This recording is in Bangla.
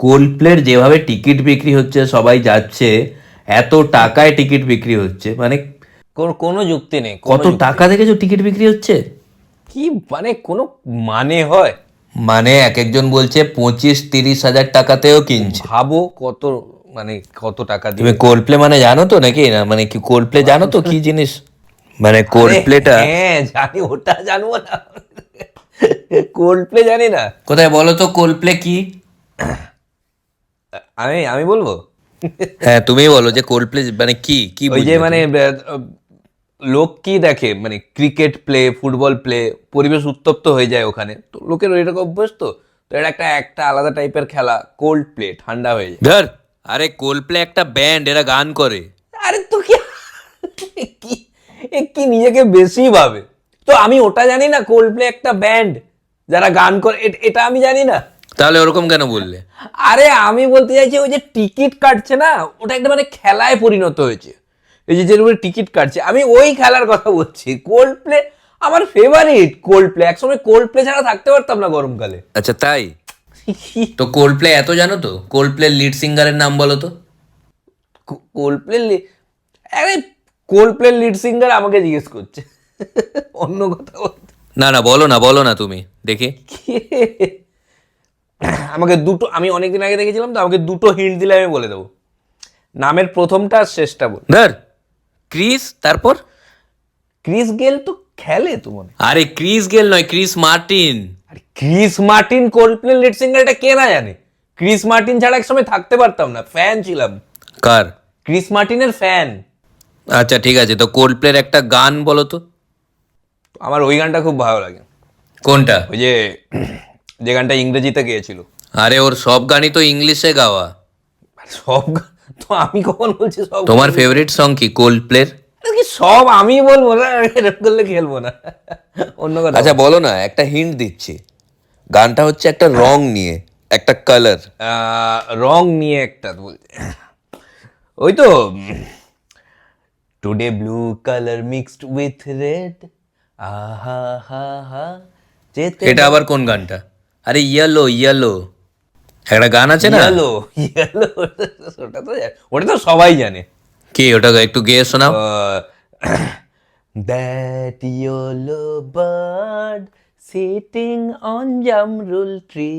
কোল্ডপ্লের যেভাবে টিকিট বিক্রি হচ্ছে সবাই যাচ্ছে এত টাকায় টিকিট বিক্রি হচ্ছে মানে কোনো যুক্তি নেই কত টাকা দেখেছ টিকিট বিক্রি হচ্ছে? কি মানে কোনো মানে হয়? মানে এক একজন বলছে পঁচিশ তিরিশ হাজার টাকাতেও কিনছে। ভাবো কত মানে কত টাকা তুমি কোল্ডপ্লে মানে জানো তো নাকি? না মানে কি কোল্ডপ্লে জানো তো কি জিনিস? মানে কোল্ডপ্লেটা হ্যাঁ জানি ওটা জানব না। কোল্ড প্লে জানি না। কোথায় বলো তো কোল্ডপ্লে কি? আমি আমি বলব? হ্যাঁ তুমি বলো যে কোল্ডপ্লে মানে কি কি ওই যে মানে লোক কি দেখে? মানে ক্রিকেট প্লে ফুটবল প্লে পরিবেশ উত্তপ্ত হয়ে যায় ওখানে। তো লোকের ওইরকম অভ্যাস তো। তো এটা একটা একটা আলাদা টাইপের খেলা কোল্ড প্লে ঠান্ডা হয়ে যায়। ধর আরে কোল্ড প্লে একটা ব্যান্ড এরা গান করে। আরে তো কি কি নিজেকে বেশি ভাবে? তো আমি ওটা জানি না কোল্ড প্লে একটা ব্যান্ড যারা গান করে এটা আমি জানি না। তাহলে ওরকম কেন বললে? আরে আমি বলতে চাইছি ওই যে টিকিট কাটছে না ওটা একটা মানে খেলায় পরিণত হয়েছে। এই যে যেরকম টিকিট কাটছে আমি ওই খেলার কথা বলছি। কোল্ড প্লে আমার ফেভারিট কোল্ড প্লে একসময় কোল্ড প্লে ছাড়া থাকতে পারতাম না গরমকালে। আচ্ছা তাই? তো কোল্ড প্লে এত জানো তো? কোল্ডপ্লে লিড সিঙ্গারের নাম বলো তো। কোল্ড প্লে আরে কোল্ড প্লে লিড সিঙ্গার আমাকে জিজ্ঞেস করছে। অন্য কথা না না বলো না বলো না তুমি দেখি। আমাকে দুটো আমি অনেকদিন আগে দেখেছিলাম তো আমাকে দুটো হিন্ট দিলে আমি বলে দেবো। নামের প্রথমটা আর শেষটা বল। ধর ক্রিস তারপর? ক্রিস গেল তো খেলে তো মনে আরে ক্রিস গেল নয় ক্রিস মার্টিন। আরে Chris Martin Coldplay lead singer এটা কে না জানে? ক্রিস মার্টিন ছাড়া একসময় থাকতে পারতাম না ফ্যান ছিলাম। কার? ক্রিস মার্টিনের ফ্যান আচ্ছা ঠিক আছে তো কোল্ডপ্লের একটা গান বলো তো। আমার ওই গানটা খুব ভালো লাগে। কোনটা? ওই যে যে গানটা ইংরেজিতে গেয়েছিল। আরে ওর সব গানই তো ইংলিশে গাওয়া। সব গান তো আমি কখন বলছি সব তোমার ফেভারিট সং কি? কোল্ডপ্লের আরে কি সব আমি বলব? না এরকম করলে খেলব না। অন্য কথা। আচ্ছা বলো না একটা হিন্ট দিচ্ছি। গানটা হচ্ছে একটা রং নিয়ে একটা কালার রং নিয়ে একটা ওই তো today blue colour mixed with red আহা হা হা এটা আবার কোন গানটা? আরে ইয়েলো ইয়েলো একটা গান আছে না? ইয়েলো ইয়েলো ওটা তো ওটা তো সবাই জানে। কি ওটা একটু গেয়ে শোনাও। That yellow bird sitting on jamrul tree